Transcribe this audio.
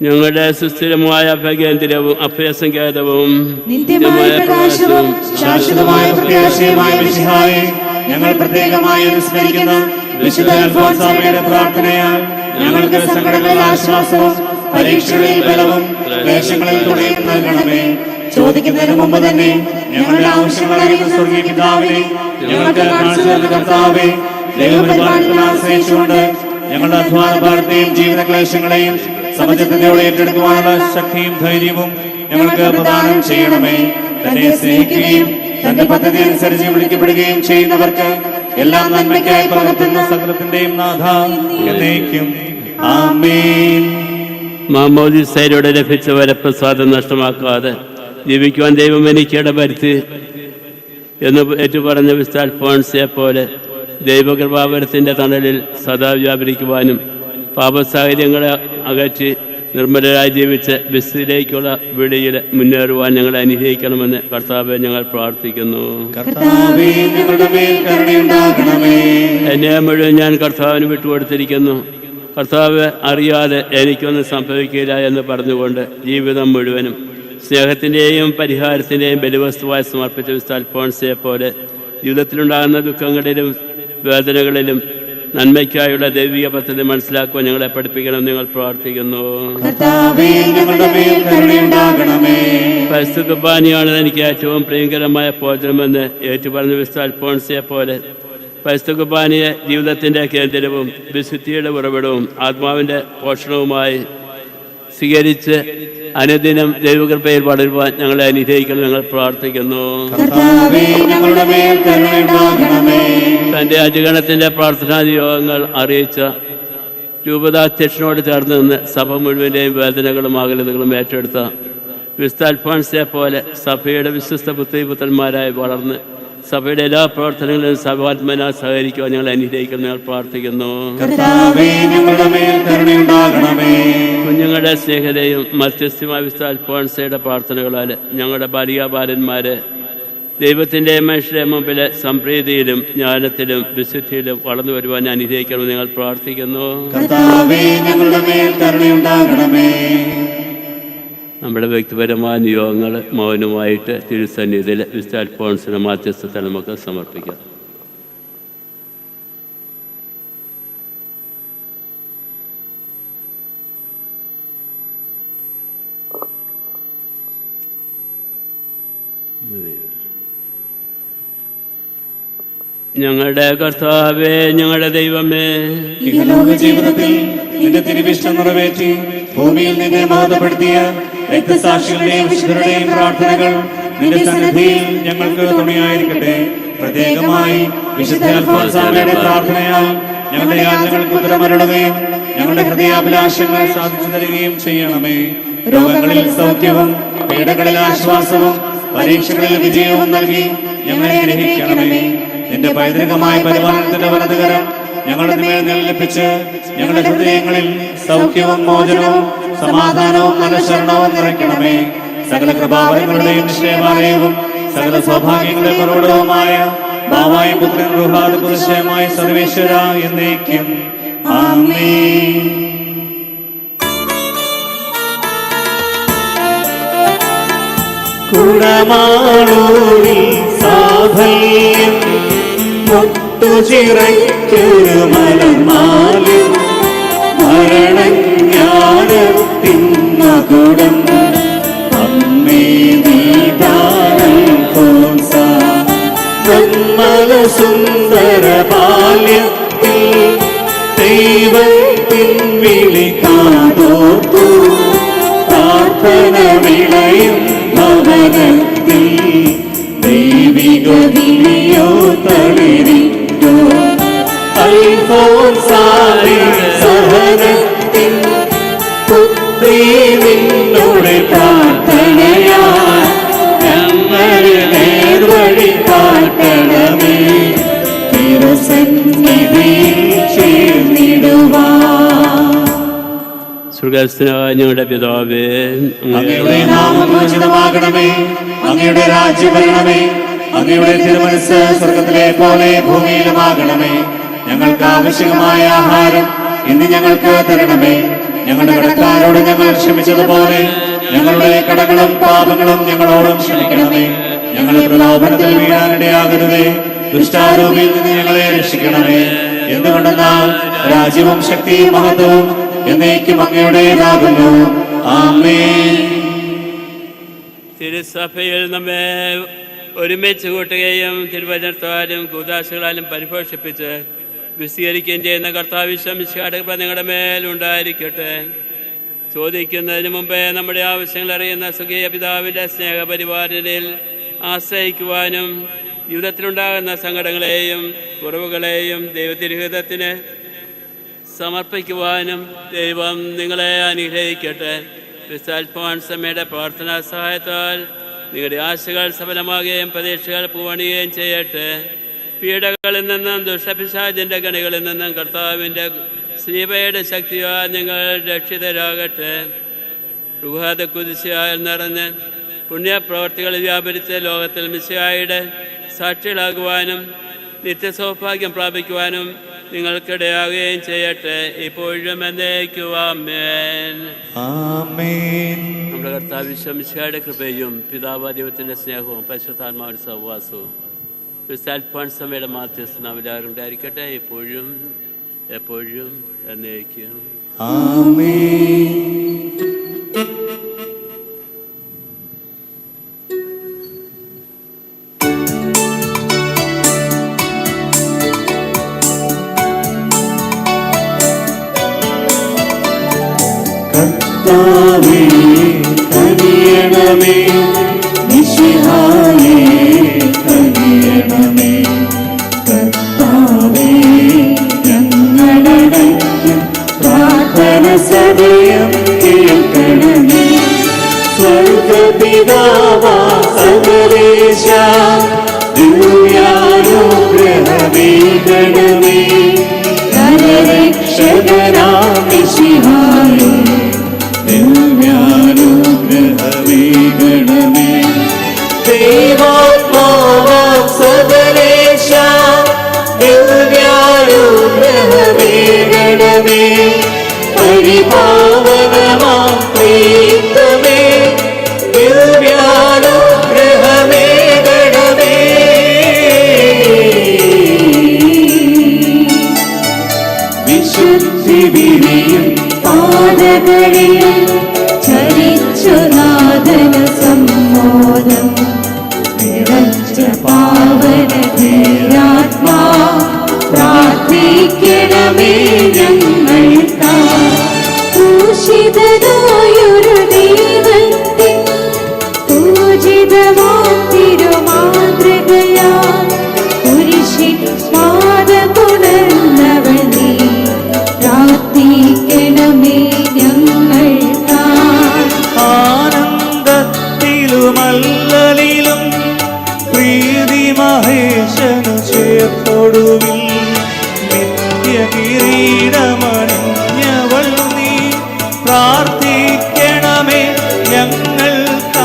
ഞങ്ങളുടെ സുസ്ഥിരമായ അഭയകേന്ദ്രവും അഭയസങ്കേതവും നിത്യമായ പ്രകാശവും ശാശ്വതമായ പ്രത്യാശയുമായ മിശിഹായെ ഞങ്ങൾ പ്രത്യേകമായി അനുസ്മരിക്കുന്ന വിശുദ്ധ അൽഫോൻസാമയുടെ പ്രാർത്ഥനയാൽ ഞങ്ങൾക്ക് സങ്കടങ്ങളിൽ ആശ്വാസവും പരീക്ഷകളിൽ ബലവും ക്ലേശങ്ങളിൽ തുണയും നൽകണമേ. ചോദിക്കുന്നതിന് മുമ്പ് തന്നെ ഞങ്ങളുടെ ആവശ്യങ്ങൾ അറിയുന്ന സ്വർഗീയ പിതാവിനെ ഞങ്ങൾക്ക് കാണിച്ചു കർത്താവെ ആശ്രയിച്ചുകൊണ്ട് ഞങ്ങളുടെ അധ്വാന ഭാരത്തെയും ജീവിത ക്ലേശങ്ങളെയും സമചിത്തതയോടെ ഏറ്റെടുക്കുവാനുള്ള ശക്തിയും ധൈര്യവും ഞങ്ങൾക്ക് പ്രദാനം ചെയ്യണമേ. തന്നെ സ്നേഹിക്കുകയും തന്റെ പദ്ധതി അനുസരിച്ച് വിളിക്കപ്പെടുകയും ചെയ്യുന്നവർക്ക് എല്ലാം നന്മയ്ക്കായി പകർത്തുന്ന സകലത്തിന്റെയും നാഥ എന്നേക്കും ആമേൻ. മാമോദിസയിലൂടെ ലഭിച്ച വരപ്രസാദം നഷ്ടമാക്കാതെ ജീവിക്കുവാൻ ദൈവം എനിക്ക് ഇടവരുത്തി എന്ന് ഏറ്റുപറഞ്ഞ വിസ്താൽ ഫോൺസെ പോലെ ദൈവകൃപാവരത്തിന്റെ തണലിൽ സദാ വ്യാപരിക്കുവാനും പാപസാഹചര്യങ്ങളെ അകറ്റി നിർമ്മലരായി ജീവിച്ച് ബസ്സിലേക്കുള്ള വിളിയിൽ മുന്നേറുവാൻ ഞങ്ങൾ അനുഗ്രഹിക്കണമെന്ന് കർത്താവെ ഞങ്ങൾ പ്രാർത്ഥിക്കുന്നു. എന്നെ മുഴുവൻ ഞാൻ കർത്താവിന് വിട്ടുകൊടുത്തിരിക്കുന്നു. കർത്താവ് അറിയാതെ എനിക്കൊന്നും സംഭവിക്കില്ല എന്ന് പറഞ്ഞുകൊണ്ട് ജീവിതം മുഴുവനും സ്നേഹത്തിന്റെയും പരിഹാരത്തിന്റെയും ബലിവസ്തുവായി സമർപ്പിച്ച വിസ്ത അൽഫോൺസിയെ പോലെ ജീവിതത്തിലുണ്ടാകുന്ന ദുഃഖങ്ങളിലും വേദനകളിലും നന്മയ്ക്കായുള്ള ദൈവിക പദ്ധതി മനസ്സിലാക്കുവാൻ ഞങ്ങളെ പഠിപ്പിക്കണം നിങ്ങൾ പ്രാർത്ഥിക്കുന്നു. പരിസ്ഥിതി എനിക്ക് ഏറ്റവും പ്രിയങ്കരമായ ഭോജനമെന്ന് ഏറ്റുപറഞ്ഞ വിസ്ത അൽഫോൺസിയെ പോലെ. പരിശുദ്ധ കുർബാനയെ ജീവിതത്തിന്റെ കേന്ദ്രവും വിശുദ്ധിയുടെ ഉറവിടവും ആത്മാവിന്റെ പോഷണവുമായി സ്വീകരിച്ച് അനുദിനം ദൈവകൃപയിൽ വളരുവാൻ ഞങ്ങളെ അനുഗ്രഹിക്കണം ഞങ്ങൾ പ്രാർത്ഥിക്കുന്നു. തന്റെ പ്രാർത്ഥനാ യോഗങ്ങൾ അറിയിച്ച രൂപതാധ്യക്ഷനോട് ചേർന്ന് നിന്ന് സഭ മുഴുവന്റെയും വേദനകളും അകലതകളും ഏറ്റെടുത്ത വിസ്താൽഫോൺസിയെ പോലെ സഭയുടെ വിശ്വസ്ത പുത്രിപുത്രന്മാരായി വളർന്ന് സഭയുടെ എല്ലാ പ്രവർത്തനങ്ങളിലും സഭാത്മന സഹകരിക്കുവാൻ ഞങ്ങൾ അനുഗ്രഹിക്കുന്നു ഞങ്ങൾ പ്രാർത്ഥിക്കുന്നു. കുഞ്ഞുങ്ങളുടെ സ്നേഹതയും മധ്യസ്ഥമായ വിസ്താൽഫോൺസയുടെ പ്രാർത്ഥനകളാൽ ഞങ്ങളുടെ ബാലികാ ബാലന്മാരെ ദൈവത്തിന്റെ മനുഷ്യരെ മുമ്പിൽ സംപ്രീതിയിലും ജ്ഞാനത്തിലും വിശുദ്ധിയിലും വളർന്നു വരുവാൻ അനുഗ്രഹിക്കണമെന്ന് നിങ്ങൾ പ്രാർത്ഥിക്കുന്നു. നമ്മുടെ വ്യക്തിപരമായ നിയോഗങ്ങൾ മൗനമായിട്ട് തിരുസന്നിധിയിൽ വിസ്ത അൽഫോൺസിന് മാധ്യസ്ഥത്തെ നമുക്ക് സമർപ്പിക്കാം. ഞങ്ങളുടെ കർത്താവേ ഞങ്ങളുടെ ദൈവമേ. ഇഹലോക ജീവിതത്തിൽ നിന്റെ തിരുവിഷ്ടം നിറവേറ്റി ഭൂമിയിൽ നിന്നെ മഹത്വപ്പെടുത്തിയ രക്തസാക്ഷികളുടെയും പ്രാർത്ഥനകൾ നിന്റെ സന്നിധിയിൽ ഞങ്ങൾക്ക് തുണയായിരിക്കട്ടെ. പ്രത്യേകമായി വിശുദ്ധ അൽഫോൻസാമയുടെ പ്രാർത്ഥനയാൽ ഞങ്ങളുടെ യാത്രകൾക്ക് ഉത്തരമരുളുകയും ഞങ്ങളുടെ ഹൃദയാഭിലാഷങ്ങൾ സാധിച്ചു തരികയും ചെയ്യണമേ. രോഗങ്ങളിൽ സൗഖ്യവും പീഡകളിൽ ആശ്വാസവും പരീക്ഷകളിൽ വിജയവും നൽകി ഞങ്ങളെ അനുഗ്രഹിക്കണമേ. നിന്റെ പൈതൃകമായ പരിപാലനത്തിന്റെ വലതുകരം ഞങ്ങളുടെ മേൽ നിലപ്പിച്ച് ഞങ്ങളുടെ ഹൃദയങ്ങളിൽ സൗഖ്യവും മോചനവും സമാധാനവും മനഃശരണവും നിറയ്ക്കണമേ. സകല കൃപാവരങ്ങളുടെയും നിക്ഷേപാലയവും സകല സൗഭാഗ്യങ്ങളുടെ പ്രകടവുമായ ഭാവായ പുത്രൻ റുഹാദ് പുരുഷയമായ സർവേശ്വര എന്നേക്കും ആമേൻ. കുടമാളൂരി സാഫല്യം മുട്ടുചിറയ്ക്കൊരു മലമാലും. മരണജ്ഞാനത്തിൻ മകുടം അമ്മേ നീതാനം കോസ നിർമ്മല സുന്ദര ബാല്യത്തിൽ ദൈവത്തിൻ വിളി കാതോർത്തു. പ്രാർത്ഥന സുഖസ്ഥനായ ഞങ്ങളുടെ പിതാവേ അങ്ങയുടെ നാമം ഉചിതമാകണമേ അങ്ങയുടെ രാജ്യം വരണമേ അങ്ങയുടെ തിരുമനസ് സ്വർഗത്തിലെ പോലെ ഭൂമിയിലുമാകണമേ. ഞങ്ങൾക്ക് ആവശ്യമായ ആഹാരം ഇന്ന് ഞങ്ങൾക്ക് തരണമേ. ഞങ്ങളുടെ കടക്കാരോട് ഞങ്ങൾ ക്ഷമിച്ചതുപോലെ ഞങ്ങളുടെ കടകളും പാപങ്ങളും ഞങ്ങളോടും ക്ഷമിക്കണമേ. ഞങ്ങളെ പ്രലോഭനത്തിൽ വീഴാനിടയാകരുതേ. ദുഷ്ടാരൂപിയിൽ നിന്ന് ഞങ്ങളെ രക്ഷിക്കണമേ. എന്തുകൊണ്ടെന്നാൽ രാജ്യവും ശക്തിയും മഹത്വവും എന്നേക്കും അങ്ങയുടേതാകുന്നു. ആമേ തിരുസഭയിൽ നമ്മെ ഒരുമിച്ച് കൂട്ടുകയും തിരുവചനത്താലും കൂതാശകളാലും പരിപോഷിപ്പിച്ച് വിശദീകരിക്കുകയും ചെയ്യുന്ന കർത്താവിശ്വമിശാട് നിങ്ങളുടെ മേലുണ്ടായിരിക്കട്ടെ ചോദിക്കുന്നതിന് മുമ്പേ നമ്മുടെ ആവശ്യങ്ങൾ അറിയുന്ന സുഖീയ പിതാവിന്റെ സ്നേഹപരിപാലനയിൽ ആശ്രയിക്കുവാനും ജീവിതത്തിലുണ്ടാകുന്ന സങ്കടങ്ങളെയും കുറവുകളെയും ദൈവത്തിരുഹിതത്തിന് സമർപ്പിക്കുവാനും ദൈവം നിങ്ങളെ അനുഗ്രഹിക്കട്ടെ. വിശാൽഫോൺസമ്മയുടെ പ്രാർത്ഥനാ സഹായത്താൽ നിങ്ങളുടെ ആശകൾ സഫലമാകുകയും പ്രതീക്ഷകൾ പൂവണിയുകയും ചെയ്യട്ടെ. പീഡകളിൽ നിന്നും ദുഷ്ടപിശാചിന്റെ കണികളിൽ നിന്നും കർത്താവിന്റെ സ്നീപയുടെ ശക്തിയാൽ നിങ്ങൾ രക്ഷിതരാകട്ടെ. റുഹാദ കുതിശയാൽ നിറഞ്ഞ് പുണ്യപ്രവർത്തികളിൽ വ്യാപരിച്ച ലോകത്തിൽ മിശയായുടെ സാക്ഷികളാകുവാനും നിത്യസൗഭാഗ്യം പ്രാപിക്കുവാനും നിങ്ങൾക്കിടയാകുകയും ചെയ്യട്ടെ. ഇപ്പോഴും എന്നേക്കുവാമേൻ നമ്മുടെ കർത്താവ് വിശ്വമിശയുടെ കൃപയും പിതാവ് ദൈവത്തിന്റെ സ്നേഹവും പരിശുദ്ധാത്മാവിന്റെ സഹവാസവും ക്രിസ്താൽഫോൺസമ്മയുടെ മാധ്യസ്ഥന എല്ലാവരും ഉണ്ടായിരിക്കട്ടെ. എപ്പോഴും എപ്പോഴും എന്നേക്കും. ആമേൻ. 家。വിരിയും പാതകളിൽ ദൈവമേ ഞങ്ങൾ ആനന്ദത്തിലുമല്ലിലും പ്രീതി മഹേശനു ചേർത്തൊടുവിൽ നിത്യ കിരീടമണിഞ്ഞവൾ നീ പ്രാർത്ഥിക്കണമേ ഞങ്ങൾക്ക്